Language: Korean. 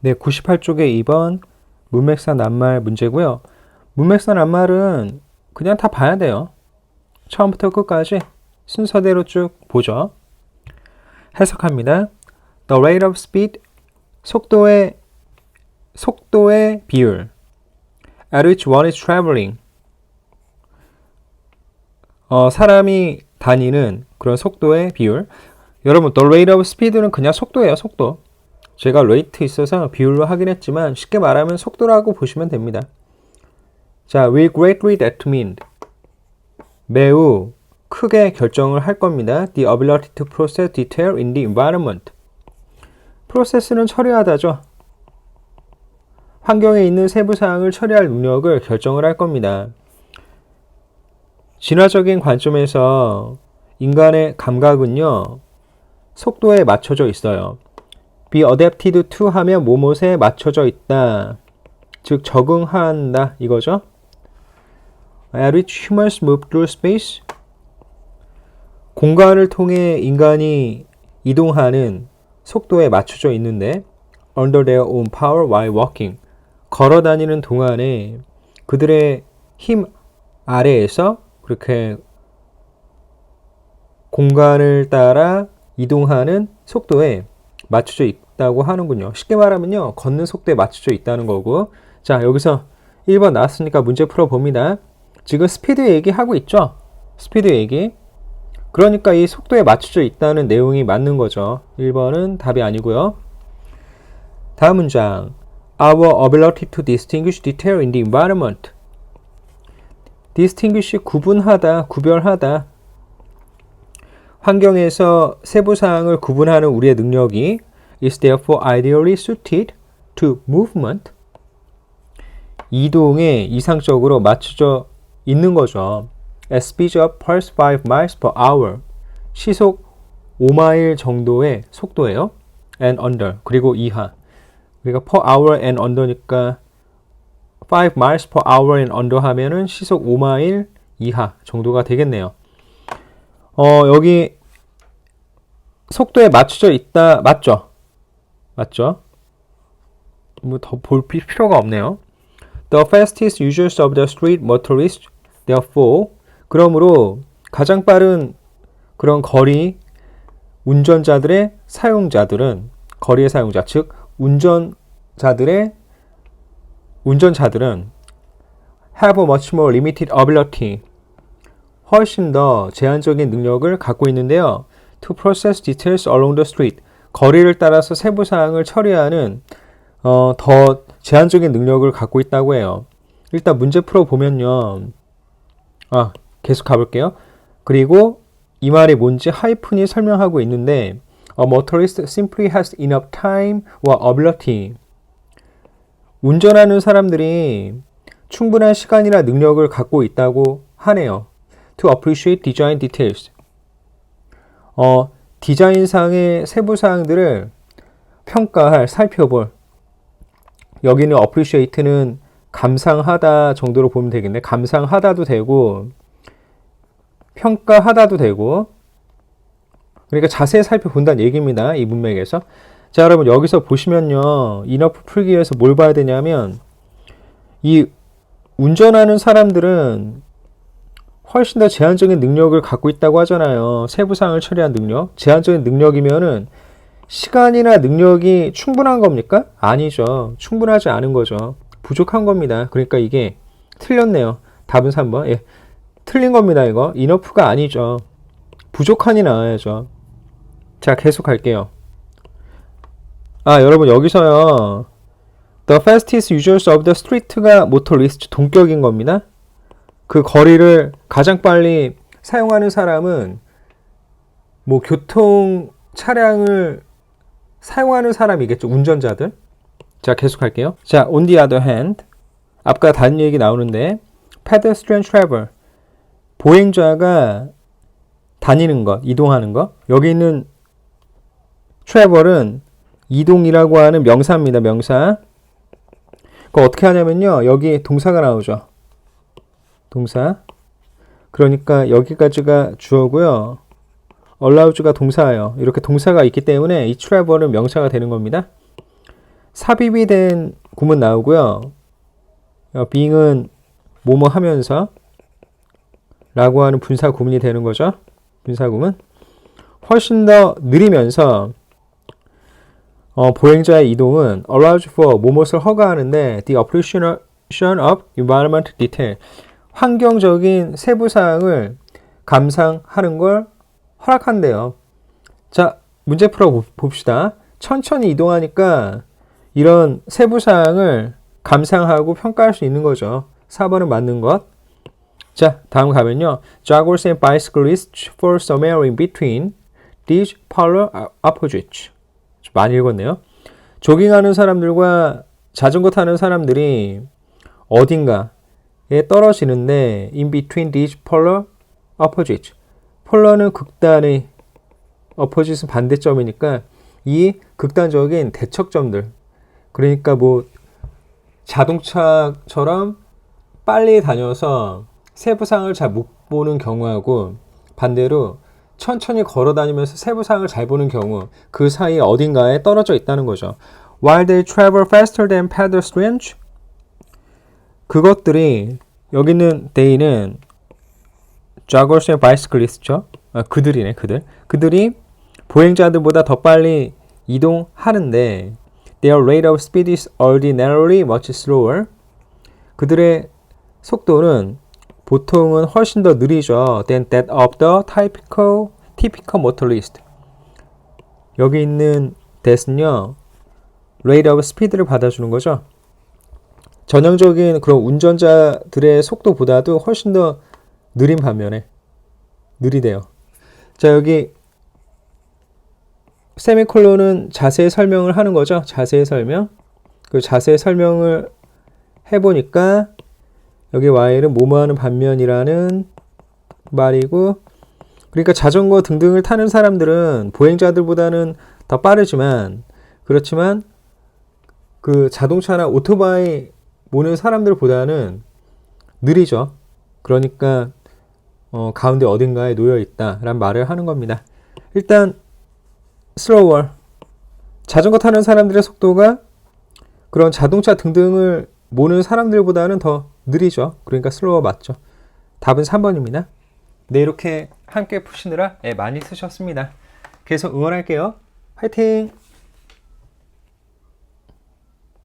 네, 98쪽에 2번 문맥사 낱말 문제고요. 문맥사 낱말은 그냥 다 봐야 돼요. 처음부터 끝까지 순서대로 쭉 보죠. 해석합니다. The rate of speed 속도의 속도의 비율 at which one is traveling 어, 사람이 다니는 그런 속도의 비율 여러분 the rate of speed는 그냥 속도예요 속도 제가 rate 있어서 비율로 하긴 했지만 쉽게 말하면 속도라고 보시면 됩니다. 자 will greatly determine 매우 크게 결정을 할 겁니다. The ability to process detail in the environment. 프로세스는 처리하다죠. 환경에 있는 세부 사항을 처리할 능력을 결정을 할 겁니다. 진화적인 관점에서 인간의 감각은요, 속도에 맞춰져 있어요. Be adapted to 하면 뭐뭇에 맞춰져 있다. 즉, 적응한다. 이거죠. at which humans move through space. 공간을 통해 인간이 이동하는 속도에 맞춰져 있는데, under their own power while walking. 걸어 다니는 동안에 그들의 힘 아래에서 그렇게 공간을 따라 이동하는 속도에 맞춰져 있다고 하는군요. 쉽게 말하면요. 걷는 속도에 맞춰져 있다는 거고. 자, 여기서 1번 나왔으니까 문제 풀어봅니다. 지금 스피드 얘기하고 있죠? 스피드 얘기. 그러니까 이 속도에 맞춰져 있다는 내용이 맞는 거죠. 1번은 답이 아니고요. 다음 문장. Our ability to distinguish detail in the environment. distinguish 구분하다, 구별하다. 환경에서 세부 사항을 구분하는 우리의 능력이 is therefore ideally suited to movement. 이동에 이상적으로 맞춰져 있는 거죠. at speed of pulse 5 miles per hour. 시속 5마일 정도의 속도예요. and under. 그리고 이하. 그러니까 per hour and under니까 5 miles per hour and under 하면은 시속 5마일 이하 정도가 되겠네요. 어, 여기 속도에 맞춰져 있다. 맞죠? 맞죠? 뭐 더 볼 필요가 없네요. The fastest users of the street motorists, therefore, 그러므로 가장 빠른 그런 거리 운전자들의 사용자들은 거리의 사용자, 즉 운전자들의 운전자들은 have a much more limited ability 훨씬 더 제한적인 능력을 갖고 있는데요. to process details along the street 거리를 따라서 세부 사항을 처리하는 어, 더 제한적인 능력을 갖고 있다고 해요. 일단 문제 풀어 보면요. 아, 계속 가볼게요. 그리고 이 말이 뭔지 하이픈이 설명하고 있는데 A motorist simply has enough time or ability. 운전하는 사람들이 충분한 시간이나 능력을 갖고 있다고 하네요. To appreciate design details. 어, 디자인상의 세부 사항들을 평가할, 살펴볼. 여기는 appreciate는 감상하다 정도로 보면 되겠네. 감상하다도 되고, 평가하다도 되고, 그러니까 자세히 살펴본다는 얘기입니다. 이 문맥에서. 자, 여러분 여기서 보시면요. 이너프 풀기 위해서 뭘 봐야 되냐면 이 운전하는 사람들은 훨씬 더 제한적인 능력을 갖고 있다고 하잖아요. 세부사항을 처리한 능력. 제한적인 능력이면은 시간이나 능력이 충분한 겁니까? 아니죠. 충분하지 않은 거죠. 부족한 겁니다. 그러니까 이게 틀렸네요. 답은 3번. 예. 틀린 겁니다, 이거. 이너프가 아니죠. 부족한이 나와야죠. 자, 계속 할게요. 아, 여러분, 여기서요. The fastest users of the street가 모토리스트 동격인 겁니다. 그 거리를 가장 빨리 사용하는 사람은 뭐 교통 차량을 사용하는 사람이겠죠. 운전자들. 자, 계속 할게요. 자, on the other hand. 아까 다른 얘기 나오는데 pedestrian travel. 보행자가 다니는 것, 이동하는 것. 여기 있는 travel은 이동이라고 하는 명사입니다. 명사. 그 어떻게 하냐면요. 여기 동사가 나오죠. 동사. 그러니까 여기까지가 주어고요. allows가 동사예요. 이렇게 동사가 있기 때문에 이 travel은 명사가 되는 겁니다. 삽입이 된 구문 나오고요. 어, being은 뭐뭐 하면서 라고 하는 분사 구문이 되는 거죠. 분사 구문. 훨씬 더 느리면서 어, 보행자의 이동은 allows for 뭐뭇을 허가하는데 the appreciation of environment detail 환경적인 세부 사항을 감상하는 걸 허락한대요. 자, 문제 풀어 보- 봅시다. 천천히 이동하니까 이런 세부 사항을 감상하고 평가할 수 있는 거죠. 4번은 맞는 것. 자, 다음 가면요. Joggers and bicyclists for somewhere in between these polar opposites. 좀 많이 읽었네요. 조깅하는 사람들과 자전거 타는 사람들이 어딘가 에 떨어지는데 in between these polar opposites. 폴러는 극단의 opposite은 반대점이니까 이 극단적인 대척점들. 그러니까 뭐 자동차처럼 빨리 다녀서 세부상을 잘 못 보는 경우하고 반대로 천천히 걸어 다니면서 세부상을 잘 보는 경우 그 사이 어딘가에 떨어져 있다는 거죠. While they travel faster than pedestrians, 그것들이 여기 있는 joggers and bicyclists죠. 아, 그들이네, 그들. 그들이 보행자들보다 더 빨리 이동하는데 their rate of speed is ordinarily much slower. 그들의 속도는 보통은 훨씬 더 느리죠. than that of the typical, typical motorist. 여기 있는 that은요, rate of speed를 받아주는 거죠. 전형적인 그런 운전자들의 속도보다도 훨씬 더 느린 반면에 느리대요. 자, 여기 세미콜론은 자세히 설명을 하는 거죠. 자세히 설명. 그 자세히 설명을 해보니까 여기 while은 뭐뭐하는 반면이라는 말이고 그러니까 자전거 등등을 타는 사람들은 보행자들보다는 더 빠르지만 그렇지만 그 자동차나 오토바이 모는 사람들보다는 느리죠. 그러니까 어, 가운데 어딘가에 놓여 있다라는 말을 하는 겁니다. 일단 slower 자전거 타는 사람들의 속도가 그런 자동차 등등을 모는 사람들보다는 더 느리죠. 그러니까 슬로워 맞죠. 답은 3번입니다. 네, 이렇게 함께 푸시느라 예, 많이 쓰셨습니다. 계속 응원할게요. 화이팅!